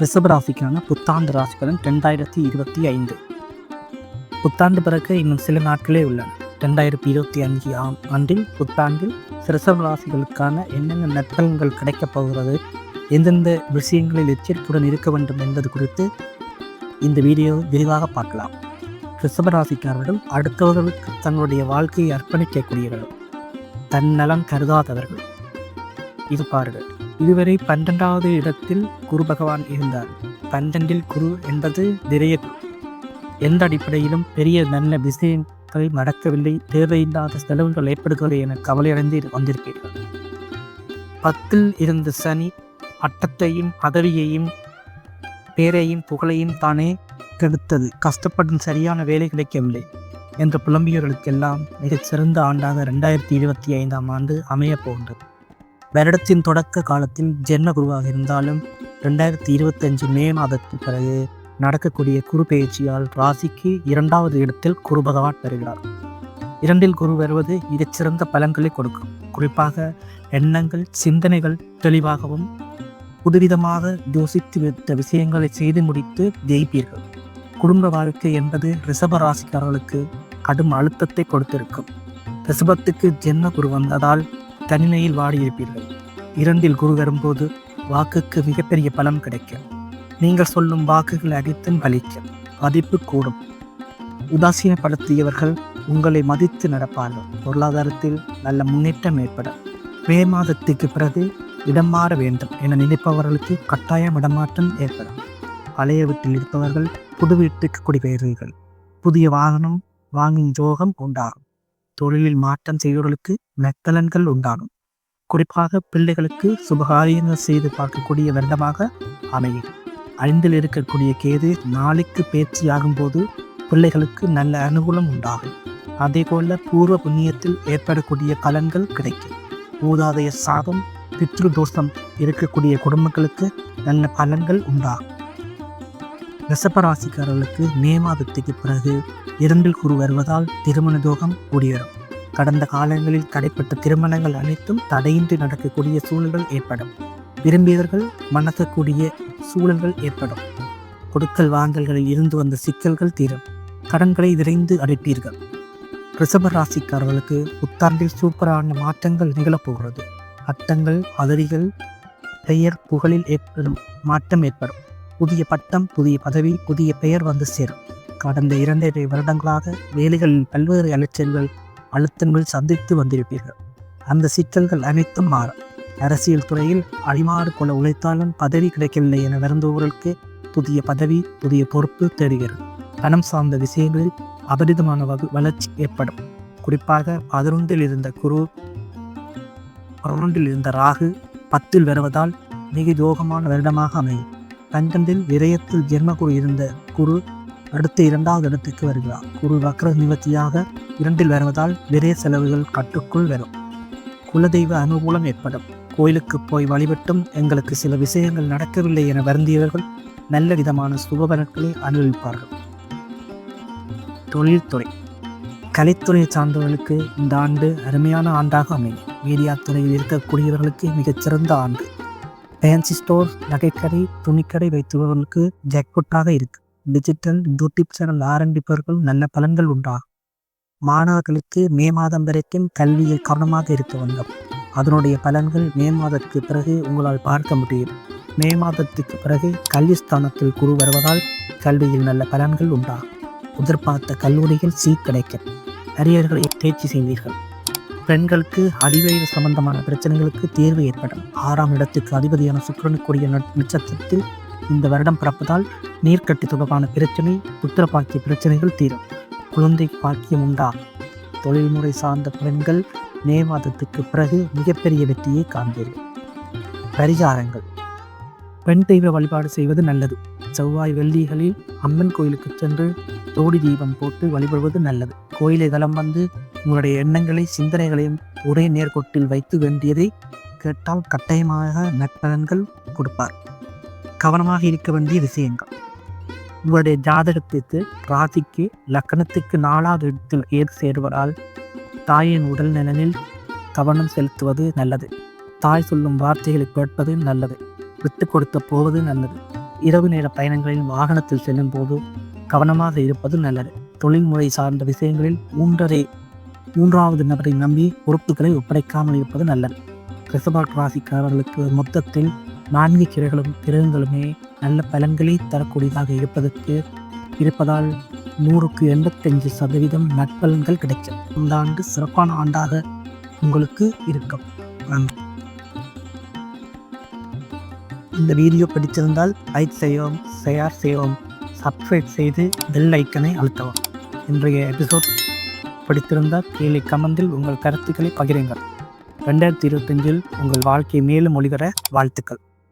ரிஷப ராசிக்கான புத்தாண்டு ராசி ரெண்டாயிரத்தி இருபத்தி ஐந்து. புத்தாண்டு பிறகு இன்னும் சில நாட்களே உள்ளன. ரெண்டாயிரத்தி இருபத்தி அஞ்சு ஆம் ஆண்டில் புத்தாண்டில் ரிஷப ராசிகளுக்கான என்னென்ன நற்பலன்கள் கிடைக்கப் போகிறது எந்தெந்த விஷயங்களில் எச்சரிக்கையுடன் இருக்க வேண்டும் என்பது குறித்து இந்த வீடியோ விரிவாக பார்க்கலாம். ரிஷபராசிக்காரர்கள் அடுத்தவர்களுக்கு தங்களுடைய வாழ்க்கையை அர்ப்பணிக்கக்கூடியவர்கள். தன்னலம் கருதாதவர்கள். இது பாருங்கள். இதுவரை பன்னிரெண்டாவது இடத்தில் குரு பகவான் இருந்தார். பன்னெண்டில் குரு என்பது நிறைய எந்த அடிப்படையிலும் பெரிய நல்ல விஷயங்கள் நடக்கவில்லை தேவையில்லாத செலவுகள் ஏற்படுகிறது என கவலையடைந்து வந்திருக்கிறார் பத்தில் இருந்த சனி பட்டத்தையும் பதவியையும் பேரையும் புகழையும் தானே கெடுத்தது. கஷ்டப்படும் சரியான வேலை கிடைக்கவில்லை என்ற புலம்பியவர்களுக்கெல்லாம் மிகச் சிறந்த ஆண்டாக ரெண்டாயிரத்தி இருபத்தி ஐந்தாம் ஆண்டு அமையப் போன்றது. வருடத்தின் தொடக்க காலத்தில் ஜென்ம குருவாக இருந்தாலும் ரெண்டாயிரத்தி இருபத்தஞ்சு மே மாதத்துக்கு பிறகு நடக்கக்கூடிய குரு பயிற்சியால் ராசிக்கு இரண்டாவது இடத்தில் குரு பகவான் பெறுகிறார் இரண்டில் குரு வருவது மிகச்சிறந்த பலன்களை கொடுக்கும். குறிப்பாக எண்ணங்கள் சிந்தனைகள் தெளிவாகவும் புதுவிதமாக யோசித்து வைத்த விஷயங்களை செய்து முடித்து ஜெயிப்பீர்கள். குடும்ப வாழ்க்கை என்பது ரிஷப ராசிக்காரர்களுக்கு கடும் அழுத்தத்தை கொடுத்திருக்கும். ரிஷபத்துக்கு ஜென்ம குரு வந்ததால் தனிமையில் வாடியிருப்பீர்கள். இரண்டில் குரு வரும்போது வாக்குக்கு மிகப்பெரிய பலம் கிடைக்கும் நீங்கள் சொல்லும் வாக்குகள் அனைத்தும் பலிக்கும் மதிப்பு கூடும். உதாசீனப்படுத்தியவர்கள் உங்களை மதித்து நடப்பார்கள். பொருளாதாரத்தில் நல்ல முன்னேற்றம் ஏற்படும் மே மாதத்துக்கு பிறகு இடம் மாற வேண்டும் என நினைப்பவர்களுக்கு கட்டாயம் இடமாற்றம் ஏற்படும். பழைய வீட்டில் இருப்பவர்கள் புது வீட்டுக்கு குடிபெயர்வீர்கள். புதிய வாகனம் வாங்கும் ஜோகம் உண்டாகும். தொழிலில் மாற்றம் செய்வர்களுக்கு நெத்தலன்கள் உண்டாகும். குறிப்பாக பிள்ளைகளுக்கு சுபகாரியங்கள் செய்து பார்க்கக்கூடிய வருடமாக அமையும். ஐந்தில் இருக்கக்கூடிய கேது நாளைக்கு பேச்சியாகும் போது பிள்ளைகளுக்கு நல்ல அனுகூலம் உண்டாகும். அதே போல பூர்வ புண்ணியத்தில் ஏற்படக்கூடிய பலன்கள் கிடைக்கும். மூதாதைய சாபம் பித்ரு தோஷம் இருக்கக்கூடிய குடும்பங்களுக்கு நல்ல பலன்கள் உண்டாகும். ரிஷபராசிக்காரர்களுக்கு மே மாதத்துக்கு பிறகு இரண்டில் குரு வருவதால் திருமண தோகம் கூடிவரும். கடந்த காலங்களில் தடைப்பட்ட திருமணங்கள் அனைத்தும் தடையின்றி நடக்கக்கூடிய சூழல்கள் ஏற்படும். விரும்பியவர்கள் மணக்கக்கூடிய சூழல்கள் ஏற்படும். கொடுக்கல் வாங்கல்களில் இருந்து வந்த சிக்கல்கள் தீரும். கடன்களை விரைந்து அடைப்பீர்கள். ரிஷப ராசிக்காரர்களுக்கு புத்தாண்டில் சூப்பரான மாற்றங்கள் நிகழப்போகிறது. அட்டங்கள் அதிரிகள் பெயர் புகழில் ஏற்படும் மாற்றம் ஏற்படும். புதிய பட்டம் புதிய பதவி புதிய பெயர் வந்து சேரும். கடந்த இரண்டரை வருடங்களாக வேலைகளில் பல்வேறு அலைச்சல்கள் அழுத்தங்கள் சந்தித்து வந்திருப்பீர்கள். அந்த சிக்கல்கள் அனைத்தும் மாறும். அரசியல் துறையில் அடிமாறு கொள்ள உழைத்தாலும் பதவி கிடைக்கவில்லை என வருந்தவர்களுக்கு புதிய பதவி புதிய பொறுப்பு தெரிகிறது பணம் சார்ந்த விஷயங்களில் அபரிதமான வகு வளர்ச்சி ஏற்படும். குறிப்பாக பதினொன்றில் இருந்த குரு பதினொன்றில் இருந்த ராகு பத்தில் வருவதால் மிக யோகமான வருடமாக அமையும். பன்னெண்டில் விரயத்தில் ஜென்மகுரு இருந்த குரு அடுத்த இரண்டாவது இடத்துக்கு வருகிறார். குரு வக்ர நிவர்த்தியாக இரண்டில் வருவதால் விரய செலவுகள் கட்டுக்குள் வரும். குலதெய்வ அனுகூலம் ஏற்படும். கோயிலுக்கு போய் வழிபட்டும் எங்களுக்கு சில விஷயங்கள் நடக்கவில்லை என வருந்தியவர்கள் நல்ல விதமான சுபபலன்களை அனுபவிப்பார்கள். தொழில்துறை. கலைத்துறை சார்ந்தவர்களுக்கு இந்த ஆண்டு அருமையான ஆண்டாக அமையும். மீடியா துறையில் இருக்கக்கூடியவர்களுக்கு மிகச்சிறந்த ஆண்டு. ஃபேன்சி ஸ்டோர் நகைக்கடை துணிக்கடை வைத்துபவர்களுக்கு ஜாக்புட்டாக இருக்கு. டிஜிட்டல் யூடியூப் சேனல் ஆரம்பிப்பவர்கள் நல்ல பலன்கள் உண்டாகும் மாணவர்களுக்கு மே மாதம் வரைக்கும் கல்வியில் கவனமாக இருக்க வேண்டும். அதனுடைய பலன்கள் மே மாதத்துக்கு பிறகு உங்களால் பார்க்க முடியும். மே மாதத்துக்கு பிறகு கல்வி ஸ்தானத்தில் குரு வருவதால் கல்வியில் நல்ல பலன்கள் உண்டாகும் எதிர்பார்த்த கல்லூரிகள் சீட் கிடைக்கும் அரியர்களை தேர்ச்சி செய்வீர்கள். பெண்களுக்கு அடிவயிறு சம்பந்தமான பிரச்சனைகளுக்கு தீர்வு ஏற்படும். ஆறாம் இடத்துக்கு அதிபதியான சுக்கரனுக்குரிய நட்- நட்சத்திரத்தில் இந்த வருடம் பிறப்பதால் நீர்க்கட்டி தொடர்பான பிரச்சனை புத்திரபாக்கிய பிரச்சனைகள் தீரும். குழந்தை பாக்கியம் உண்டாகும் தொழில்முறை சார்ந்த பெண்கள் மே மாதத்துக்கு பிறகு மிகப்பெரிய வெற்றியை காண்பீர்கள். பரிகாரங்கள். பெண் தெய்வ வழிபாடு செய்வது நல்லது. செவ்வாய் வெள்ளிகளில் அம்மன் கோயிலுக்கு சென்று தோடி தீபம் போட்டு வழிபடுவது நல்லது. கோயிலை தலம் வந்து உங்களுடைய எண்ணங்களை சிந்தனைகளையும் ஒரே நேர்கோட்டில் வைத்து வேண்டியதை கேட்டால் கட்டாயமாக நற்பலன்கள் கொடுப்பார். கவனமாக இருக்க வேண்டிய விஷயங்கள். உங்களுடைய ஜாதகத்திற்கு ராசிக்கு லக்கணத்துக்கு நாலாவது இடத்தில் ஏது சேருவதால் தாயின் உடல் நலனில் கவனம் செலுத்துவது நல்லது. தாய் சொல்லும் வார்த்தைகளை கேட்பது நல்லது. விட்டு கொடுத்த போவது நல்லது. இரவு நேர பயணங்களில் வாகனத்தில் செல்லும் போது கவனமாக இருப்பது நல்லது. தொழில்முறை சார்ந்த விஷயங்களில் மூன்றரை மூன்றாவது நபரை நம்பி பொறுப்புகளை ஒப்படைக்காமல் இருப்பது நல்லது. ரிசபாட் ராசிக்காரர்களுக்கு மொத்தத்தில் நான்கு கிரைகளும் கிரகங்களுமே நல்ல பலன்களை தரக்கூடியதாக இருப்பதற்கு இருப்பதால் நூறுக்கு எண்பத்தஞ்சு சதவீதம் நற்பலன்கள் கிடைக்கும். இந்த ஆண்டு சிறப்பான ஆண்டாக உங்களுக்கு இருக்கும். நன்றி. இந்த வீடியோ பிடிச்சிருந்தால் லைக் செய்யவும் ஷேர் செய்யவும் சப்ஸ்கிரைப் செய்து பெல் ஐக்கனை அழுத்தவும். இன்றைய எபிசோட் பிடித்திருந்தால் கீழே கமெண்டில் உங்கள் கருத்துக்களை பகிருங்கள். ரெண்டாயிரத்தி இருபத்தஞ்சில் உங்கள் வாழ்க்கை மேலும் ஒளிவர வாழ்த்துக்கள்.